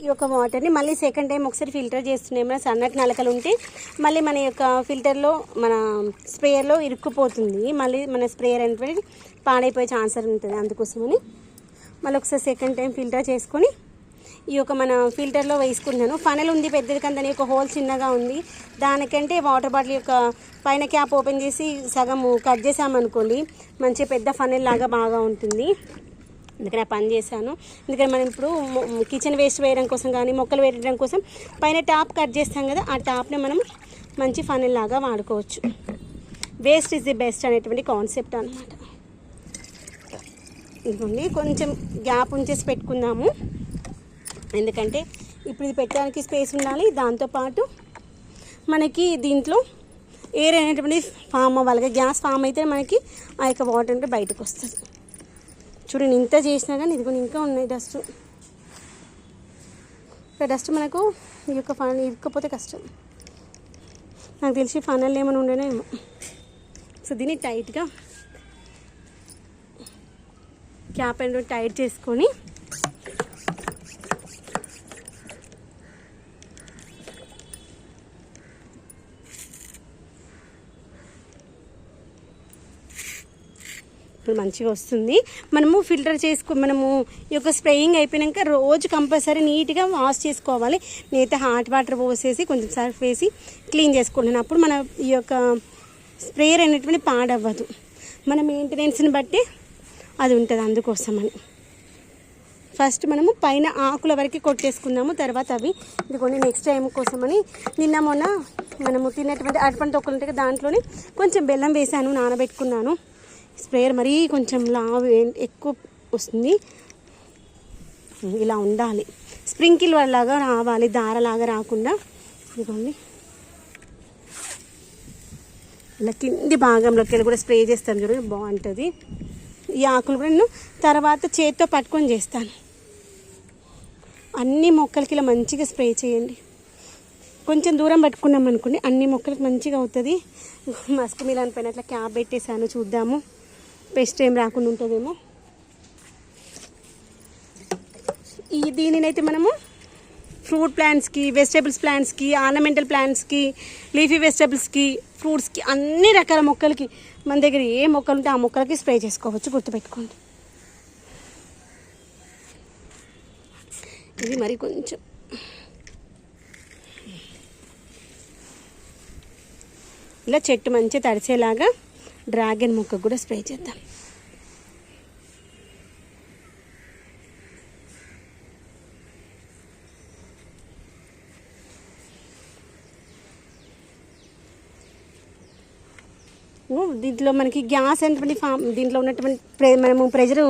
ఈ యొక్క వాటర్ని మళ్ళీ సెకండ్ టైం ఒకసారి ఫిల్టర్ చేస్తున్నాయి ఏమైనా సన్నటి నలకలు ఉంటే మళ్ళీ మన యొక్క ఫిల్టర్లో మన స్ప్రేయర్లో ఇరుక్కుపోతుంది. మళ్ళీ మన స్ప్రేయర్ అనేది పాడైపోయే ఛాన్స్ ఉంటుంది అందుకోసమని. మళ్ళీ ఒకసారి సెకండ్ టైం ఫిల్టర్ చేసుకొని ఈ యొక్క మన ఫిల్టర్లో వేసుకుంటున్నాను. ఫనల్ ఉంది పెద్దది కానీ దాని యొక్క హోల్ చిన్నగా ఉంది. దానికంటే వాటర్ బాటిల్ యొక్క పైన క్యాప్ ఓపెన్ చేసి సగం కట్ చేసామనుకోండి మంచి పెద్ద ఫనల్ లాగా బాగా ఉంటుంది. అందుకని ఆ పని చేశాను. ఎందుకని మనం ఇప్పుడు కిచెన్ వేస్ట్ వేయడం కోసం కానీ మొక్కలు వేయడం కోసం పైన టాప్ కట్ చేస్తాం కదా ఆ టాప్ని మనం మంచి ఫనల్ లాగా వాడుకోవచ్చు. వేస్ట్ ఇస్ ది బెస్ట్ అనేటువంటి కాన్సెప్ట్ అనమాట ఇదిగోండి కొంచెం గ్యాప్ ఉంచేసి పెట్టుకుందాము. ఎందుకంటే ఇప్పుడు ఇది పెట్టడానికి స్పేస్ ఉండాలి. దాంతోపాటు మనకి దీంట్లో ఎయిర్ అనేటువంటి ఫామ్ అవ్వాలి గ్యాస్ ఫామ్ అయితే మనకి ఆ యొక్క వాటర్ అంటే బయటకు వస్తుంది. చూడండి ఇంత చేసినా కానీ ఇదిగో ఇంకా ఉన్నాయి డస్ట్. ఇక్కడ డస్ట్ మనకు ఈ యొక్క ఫన్ ఇరుక్కపోతే కష్టం. నాకు తెలిసి ఫనల్ ఏమైనా ఉండేనో ఏమో. సో దీన్ని టైట్గా క్యాప్ అండ్ టైట్ చేసుకొని ఇప్పుడు మంచిగా వస్తుంది. మనము ఫిల్టర్ చేసుకో మనము ఈ యొక్క స్ప్రేయింగ్ అయిపోయాక రోజు కంపల్సరీ నీట్గా వాష్ చేసుకోవాలి. నేనైతే హాట్ వాటర్ పోసేసి కొంచెం సర్ఫ్ వేసి క్లీన్ చేసుకుంటున్నాను. అప్పుడు మన ఈ యొక్క స్ప్రేయర్ అనేటువంటి పాడవ్వదు. మన మెయింటెనెన్స్ని బట్టి అది ఉంటుంది అందుకోసమని. ఫస్ట్ మనము పైన ఆకుల వరకు కొట్టేసుకుందాము. తర్వాత అవి ఇదిగోండి నెక్స్ట్ టైం కోసమని నిన్న మొన్న మనము తిన్నటువంటి అటువంటి తొక్కలు ఉంటాయి దాంట్లోనే కొంచెం బెల్లం వేసాను నానబెట్టుకున్నాను. స్ప్రేయర్ మరీ కొంచెం లావు ఎక్కువ వస్తుంది. ఇలా ఉండాలి. స్ప్రింకిల్ లాగా రావాలి దారలాగా రాకుండా. ఇదిగోండి. ఇలా కింది భాగంలోకి వెళ్ళి కూడా స్ప్రే చేస్తాను చూడండి బాగుంటుంది. ఈ ఆకులు కూడా నేను తర్వాత చేతితో పట్టుకొని చేస్తాను. అన్ని మొక్కలకి ఇలా మంచిగా స్ప్రే చేయండి. కొంచెం దూరం పట్టుకున్నాం అనుకోండి అన్ని మొక్కలకి మంచిగా అవుతుంది. మస్క్ మిలాన్ పైన అట్లా క్యాప్ పెట్టేసాను చూద్దాము. పెస్ట్ ఏం రాకుండా ఉంటుందేమో. ఈ దీనినైతే మనము ఫ్రూట్ ప్లాంట్స్కి వెజిటేబుల్స్ ప్లాంట్స్కి ఆర్నమెంటల్ ప్లాంట్స్కి లీఫీ వెజిటేబుల్స్కి ఫ్రూట్స్కి అన్ని రకాల మొక్కలకి మన దగ్గర ఏ మొక్కలు ఉంటే ఆ మొక్కలకి స్ప్రే చేసుకోవచ్చు. గుర్తుపెట్టుకోండి. ఇది మరి కొంచెం. ఇలా చెట్టు మంచిగా తడిసేలాగా డ్రాగన్ మొక్క కూడా స్ప్రే చేద్దాం. దీంట్లో మనకి గ్యాస్ అనేటువంటి ఫామ్ దీంట్లో ఉన్నటువంటి ప్రె మనము ప్రెజర్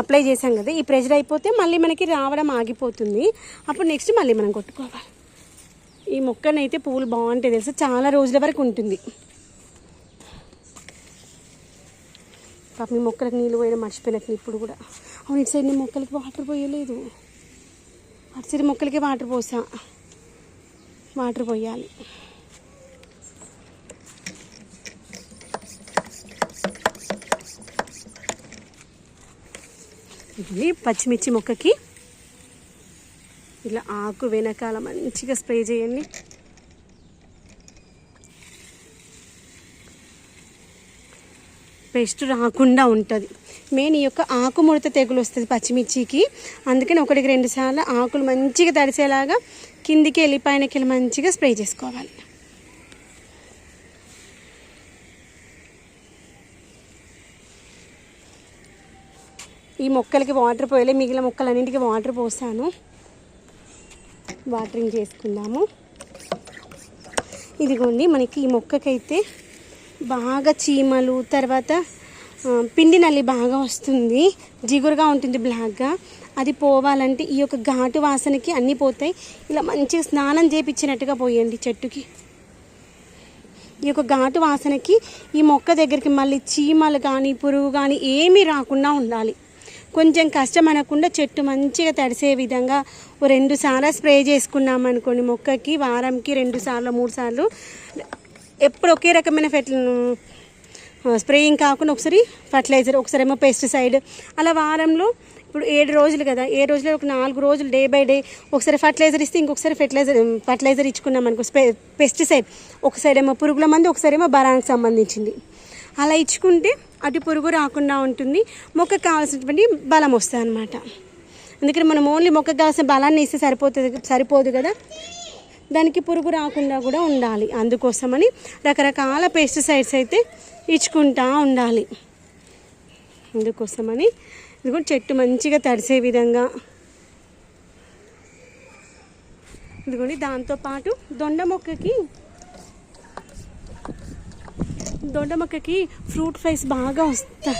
అప్లై చేసాం కదా ఈ ప్రెషర్ అయిపోతే మళ్ళీ మనకి రావడం ఆగిపోతుంది. అప్పుడు నెక్స్ట్ మళ్ళీ మనం కొట్టుకోవాలి. ఈ మొక్కనైతే పువ్వులు బాగుంటాయి తెలుసా? చాలా రోజుల వరకు ఉంటుంది. పాప మీ మొక్కలకు నీళ్ళు పోయడం మర్చిపోయినట్టు ఇప్పుడు కూడా. అవును ఇటు సైడ్ నేను మొక్కలకి వాటర్ పోయలేదు. అటు సైడ్ మొక్కలకే వాటర్ పోసా. వాటర్ పోయాలి. ఇది పచ్చిమిర్చి మొక్కకి. ఇలా ఆకు వెనకాల మంచిగా స్ప్రే చేయండి. పెస్ట్ రాకుండా ఉంటుంది. మెయిన్ ఈ యొక్క ఆకుముడత తెగులు వస్తుంది పచ్చిమిర్చికి. అందుకని ఒకటికి రెండు సార్లు ఆకులు మంచిగా తడిసేలాగా కిందికి వెళ్ళి పైనకి వెళ్ళి మంచిగా స్ప్రే చేసుకోవాలి. ఈ మొక్కలకి వాటర్ పోయలే. మిగిలిన మొక్కలన్నింటికి వాటర్ పోసాను. వాటరింగ్ చేసుకుందాము. ఇదిగోండి మనకి ఈ మొక్కకైతే బాగా చీమలు తర్వాత పిండి నల్లి బాగా వస్తుంది. జిగురుగా ఉంటుంది బ్లాక్గా అది పోవాలంటే ఈ యొక్క ఘాటు వాసనకి అన్నీ పోతాయి. ఇలా మంచిగా స్నానం చేపించినట్టుగా పోయండి చెట్టుకి. ఈ యొక్క ఘాటు వాసనకి ఈ మొక్క దగ్గరికి మళ్ళీ చీమలు కానీ పురుగు కానీ ఏమీ రాకుండా ఉండాలి. కొంచెం కష్టం అనకుండా చెట్టు మంచిగా తడిసే విధంగా ఓ రెండు సార్లు స్ప్రే చేసుకున్నాం అనుకోండి మొక్కకి వారంకి రెండు సార్లు మూడు సార్లు ఎప్పుడు ఒకే రకమైన ఫెట్ స్ప్రేయింగ్ కాకుండా ఒకసారి ఫర్టిలైజర్ ఒకసారి ఏమో పెస్టిసైడ్. అలా వారంలో ఇప్పుడు ఏడు రోజులు కదా ఏడు రోజులు ఒక నాలుగు రోజులు డే బై డే ఒకసారి ఫర్టిలైజర్ ఇస్తే ఇంకొకసారి ఫెర్టిలైజర్ ఫర్టిలైజర్ ఇచ్చుకున్నాం అనుకో స్పె పెస్టిసైడ్. ఒకసారి ఏమో పురుగుల మంది ఒకసారి ఏమో బరానికి సంబంధించింది. అలా ఇచ్చుకుంటే అటు పురుగు రాకుండా ఉంటుంది మొక్కకు కావాల్సినటువంటి బలం వస్తుంది అనమాట అందుకని మనం ఓన్లీ మొక్కకు కావాల్సిన బలాన్ని ఇస్తే సరిపోతుంది సరిపోదు కదా. దానికి పురుగు రాకుండా కూడా ఉండాలి. అందుకోసమని రకరకాల పెస్టిసైడ్స్ అయితే ఇచ్చుకుంటా ఉండాలి. అందుకోసమని ఇదిగో చెట్టు మంచిగా తడిసే విధంగా ఇదిగోండి దాంతోపాటు దొండ మొక్కకి దొండ మొక్కకి ఫ్రూట్ ఫ్లైస్ బాగా వస్తాయి.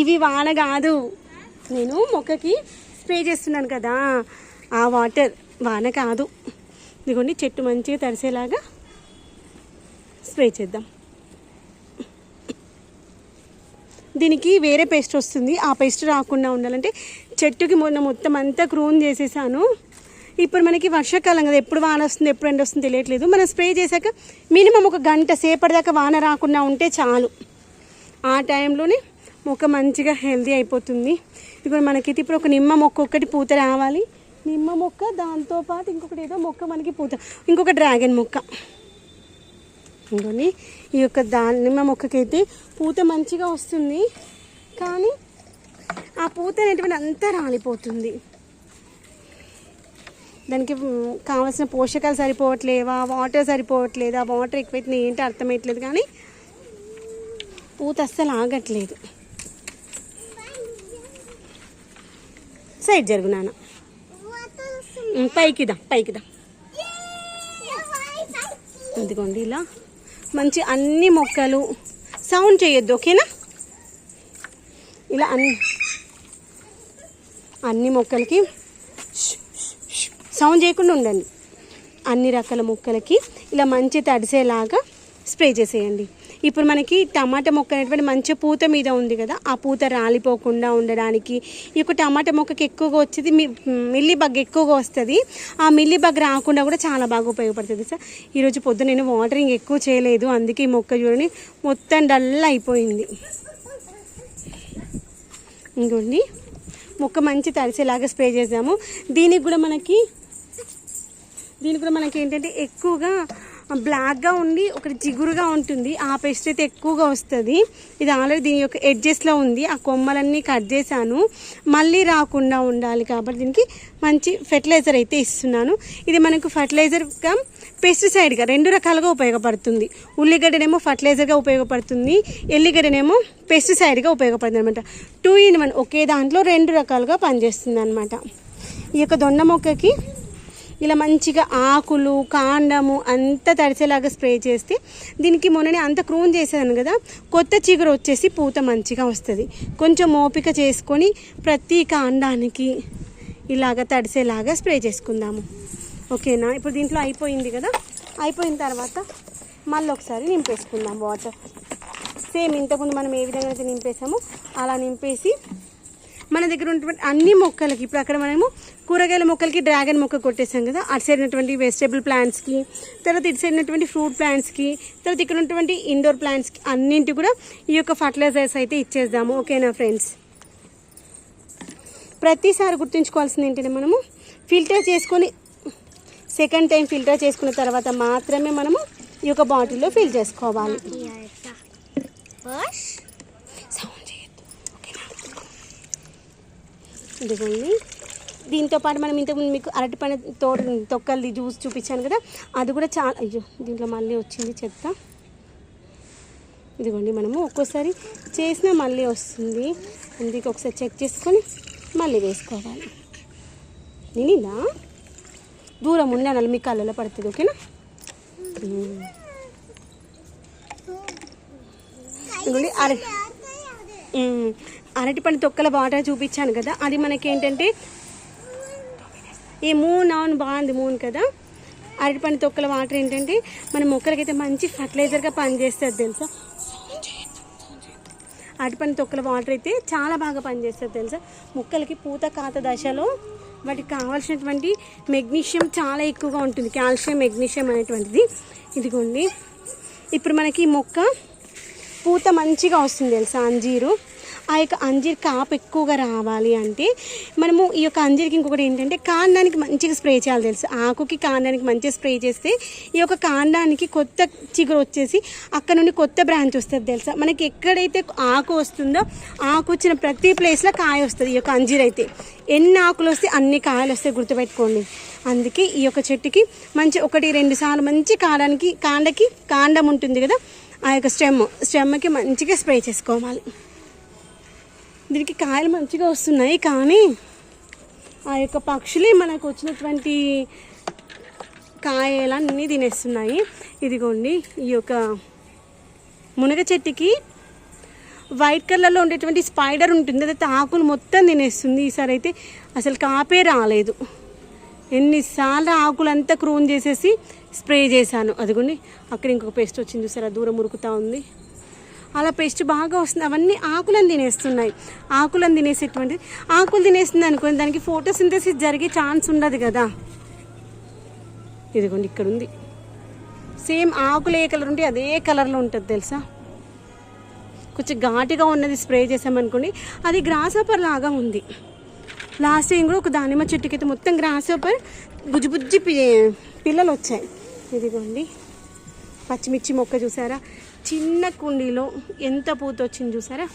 ఇవి వాన కాదు. నేను మొక్కకి స్ప్రే చేస్తున్నాను కదా ఆ వాటర్. వాన కాదు. ఇదిగోండి చెట్టు మంచిగా తడిసేలాగా స్ప్రే చేద్దాం. దీనికి వేరే పేస్ట్ వస్తుంది. ఆ పేస్ట్ రాకుండా ఉండాలంటే చెట్టుకి మొన్న మొత్తం అంతా క్రూన్ చేసేసాను. ఇప్పుడు మనకి వర్షాకాలం కదా ఎప్పుడు వాన వస్తుంది ఎప్పుడు ఎండ వస్తుంది తెలియట్లేదు. మనం స్ప్రే చేశాక మినిమం ఒక గంట సేపటి దాకా వాన రాకుండా ఉంటే చాలు. ఆ టైంలోనే మొక్క మంచిగా హెల్దీ అయిపోతుంది. ఇప్పుడు మనకైతే ఇప్పుడు ఒక నిమ్మ మొక్క ఒక్కటి పూత రావాలి. నిమ్మ మొక్క దాంతోపాటు ఇంకొకటి ఏదో మొక్క మనకి పూత. ఇంకొక డ్రాగన్ మొక్క. ఇంకొని ఈ యొక్క దానిమ్మ మొక్కకైతే పూత మంచిగా వస్తుంది. కానీ ఆ పూత అనేటువంటి అంతా రాలిపోతుంది. దానికి కావాల్సిన పోషకాలు సరిపోవట్లేవా? వాటర్ సరిపోవట్లేదా? వాటర్ ఎక్కువైతే ఏంటో అర్థమయ్యట్లేదు కానీ పూత అస్సలు ఆగట్లేదు. సైడ్ జరుగు నాన్న. పైకిదా పైకిదా అదిగోండి ఇలా. మంచి అన్ని మొక్కలు సౌండ్ చేయొద్దు ఓకేనా? ఇలా అన్ని అన్ని మొక్కలకి సౌండ్ చేయకుండా ఉండండి. అన్ని రకాల మొక్కలకి ఇలా మంచి తడిసేలాగా స్ప్రే చేసేయండి. ఇప్పుడు మనకి టమాటా మొక్క అనేటువంటి మంచి పూత మీద ఉంది కదా ఆ పూత రాలిపోకుండా ఉండడానికి ఈ యొక్క టమాటా మొక్కకి ఎక్కువగా వచ్చేది మీ మిల్లీ బగ్ ఎక్కువగా వస్తుంది. ఆ మిల్లీ బగ్ రాకుండా కూడా చాలా బాగా ఉపయోగపడుతుంది సార్. ఈరోజు పొద్దున నేను వాటరింగ్ ఎక్కువ చేయలేదు అందుకే ఈ మొక్క చూడండి మొత్తం డల్ అయిపోయింది. ఇంకోండి మొక్క మంచి తడిసేలాగా స్ప్రే చేసాము దీనికి కూడా మనకి దీనికి కూడా మనకి ఏంటంటే ఎక్కువగా బ్లాక్గా ఉండి ఒకటి జిగురుగా ఉంటుంది. ఆ పెస్ట్ అయితే ఎక్కువగా వస్తుంది. ఇది ఆల్రెడీ దీని యొక్క ఎడ్జెస్లో ఉంది. ఆ కొమ్మలన్నీ కట్ చేశాను. మళ్ళీ రాకుండా ఉండాలి కాబట్టి దీనికి మంచి ఫెర్టిలైజర్ అయితే ఇస్తున్నాను. ఇది మనకు ఫర్టిలైజర్గా పెస్టిసైడ్గా రెండు రకాలుగా ఉపయోగపడుతుంది. ఉల్లిగడ్డనేమో ఫర్టిలైజర్గా ఉపయోగపడుతుంది. ఎల్లిగడ్డనేమో పెస్టిసైడ్గా ఉపయోగపడుతుంది అనమాట టూ ఇన్ వన్ ఒకే దాంట్లో రెండు రకాలుగా పనిచేస్తుంది అనమాట ఈ యొక్క దొండ మొక్కకి ఇలా మంచిగా ఆకులు కాండము అంతా తడిసేలాగా స్ప్రే చేస్తే దీనికి మొన్ననే అంత క్రూన్ చేశాను కదా కొత్త చిగురు వచ్చేసి పూత మంచిగా వస్తుంది. కొంచెం ఓపిక చేసుకొని ప్రతి కాండానికి ఇలాగ తడిసేలాగా స్ప్రే చేసుకుందాము. ఓకేనా? ఇప్పుడు దీంట్లో అయిపోయింది కదా? అయిపోయిన తర్వాత మళ్ళీ ఒకసారి నింపేసుకుందాం వాటర్. సేమ్ ఇంతకుముందు మనం ఏ విధంగా అయితే నింపేసామో అలా నింపేసి మన దగ్గర ఉన్నటువంటి అన్ని మొక్కలకి ఇప్పుడు అక్కడ మనము కూరగాయల మొక్కలకి డ్రాగన్ మొక్క కొట్టేసాం కదా. అటు సైడ్ వెజిటేబుల్ ప్లాంట్స్కి తర్వాత ఇటు సైడ్ ఫ్రూట్ ప్లాంట్స్కి తర్వాత ఇక్కడ ఉన్నటువంటి ఇండోర్ ప్లాంట్స్కి అన్నింటి కూడా ఈ యొక్క ఫర్టిలైజర్స్ అయితే ఇచ్చేద్దాము. ఓకేనా ఫ్రెండ్స్ ప్రతిసారి గుర్తుంచుకోవాల్సింది ఏంటంటే మనము ఫిల్టర్ చేసుకొని సెకండ్ టైం ఫిల్టర్ చేసుకున్న తర్వాత మాత్రమే మనము ఈ యొక్క బాటిల్లో ఫిల్ చేసుకోవాలి సౌండ్ చేయొద్దు ఓకేనా ఇదిగోండి. దీంతో పాటు మనం ఇంతకుముందు మీకు అరటిపండు తోట తొక్కలది జ్యూస్ చూపించాను కదా అది కూడా చాలా అయ్యో దీంట్లో మళ్ళీ వచ్చింది చెత్త. ఇదిగోండి మనము ఒక్కోసారి చేసినా మళ్ళీ వస్తుంది. అందుకే ఒకసారి చెక్ చేసుకొని మళ్ళీ వేసుకోవాలి. నిందా దూరం ఉండాలి మీ కళ్ళలో పడుతుంది ఓకేనా. ఇదిగోండి అరటి. అరటిపండు తొక్కల వాటర్ చూపించాను కదా అది మనకి ఏంటంటే ఈ మూన్ అవును బాగుంది మూన్ కదా. అరటిపండు తొక్కల వాటర్ ఏంటంటే మన మొక్కలకైతే మంచి ఫర్టిలైజర్గా పనిచేస్తుంది తెలుసా? అరటిపండు తొక్కల వాటర్ అయితే చాలా బాగా పనిచేస్తుంది తెలుసా? మొక్కలకి పూత కాత దశలో వాటికి కావాల్సినటువంటి మెగ్నీషియం చాలా ఎక్కువగా ఉంటుంది. కాల్షియం మెగ్నీషియం అనేటువంటిది. ఇదిగోండి. ఇప్పుడు మనకి మొక్క పూత మంచిగా వస్తుంది తెలుసా? అంజీరు. ఆ యొక్క అంజీర్ కాపు ఎక్కువగా రావాలి అంటే మనము ఈ యొక్క అంజీర్కి ఇంకొకటి ఏంటంటే కాండానికి మంచిగా స్ప్రే చేయాలి తెలుసు. ఆకుకి కాండానికి మంచిగా స్ప్రే చేస్తే ఈ యొక్క కాండానికి కొత్త చిగురు వచ్చేసి అక్కడ నుండి కొత్త బ్రాంచ్ వస్తుంది తెలుసా? మనకి ఎక్కడైతే ఆకు వస్తుందో ఆకు వచ్చిన ప్రతి ప్లేస్లో కాయ వస్తుంది ఈ యొక్క అంజీర్ అయితే. ఎన్ని ఆకులు వస్తే అన్ని కాయలు వస్తాయి గుర్తుపెట్టుకోండి. అందుకే ఈ యొక్క చెట్టుకి మంచి ఒకటి రెండు సార్లు మంచి కాండానికి కాండకి కాండం ఉంటుంది కదా? ఆ యొక్క స్టెమ్ స్టెమ్కి మంచిగా స్ప్రే చేసుకోవాలి. దీనికి కాయలు మంచిగా వస్తున్నాయి కానీ ఆ యొక్క పక్షులే మనకు వచ్చినటువంటి కాయలన్నీ తినేస్తున్నాయి. ఇదిగోండి ఈ యొక్క మునగ చెట్టుకి వైట్ కలర్లో ఉండేటువంటి స్పైడర్ ఉంటుంది. అదైతే ఆకులు మొత్తం తినేస్తుంది. ఈసారి అయితే అసలు కాపే రాలేదు. ఎన్నిసార్లు ఆకులంతా క్రోన్ చేసేసి స్ప్రే చేశాను. అదిగోండి అక్కడ ఇంకొక పేస్ట్ వచ్చింది చూసారా? దూరం ఉరుకుతా ఉంది. అలా పెస్ట్ బాగా వస్తుంది. అవన్నీ ఆకులను తినేస్తున్నాయి. ఆకులను తినేసేటువంటి ఆకులు తినేస్తుంది అనుకోండి దానికి ఫోటోసింథసిస్ జరిగే ఛాన్స్ ఉండదు కదా. ఇదిగోండి ఇక్కడ ఉంది. సేమ్ ఆకులు ఏ కలర్ ఉంటే అదే కలర్లో ఉంటుంది తెలుసా? కొంచెం ఘాటుగా ఉన్నది స్ప్రే చేసామనుకోండి అది గ్రాస్ హోపర్ లాగా ఉంది. లాస్ట్ టైం కూడా ఒక దానిమ్మ చెట్టుకి అయితే మొత్తం గ్రాస్ హోపర్ బుజ్జి బుజ్జి పి- పిల్లలు వచ్చాయి ఇదిగోండి. పచ్చిమిర్చి మొక్క చూసారా? చిన్న కుండీలో ఎంత పూత వచ్చింది చూసారా?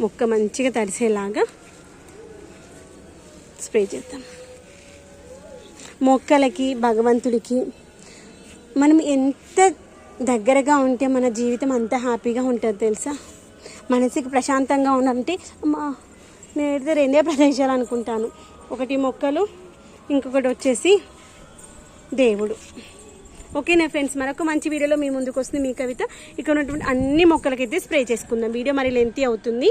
మొక్క మంచిగా తడిసేలాగా స్ప్రే చేద్దాం. మొక్కలకి భగవంతుడికి మనం ఎంత దగ్గరగా ఉంటే మన జీవితం అంత హ్యాపీగా ఉంటుంది తెలుసా? మనసుకి ప్రశాంతంగా ఉండాలంటే మా నేనైతే రెండే ప్రదేశాలు అనుకుంటాను. ఒకటి మొక్కలు ఇంకొకటి వచ్చేసి దేవుడు. ఓకేనా ఫ్రెండ్స్? మరొక మంచి వీడియోలో మీ ముందుకు వస్తుంది మీ కవిత. ఇక్కడ ఉన్నటువంటి అన్ని మొక్కలకైతే స్ప్రే చేసుకుందాం. వీడియో మరి లెంతి అవుతుంది.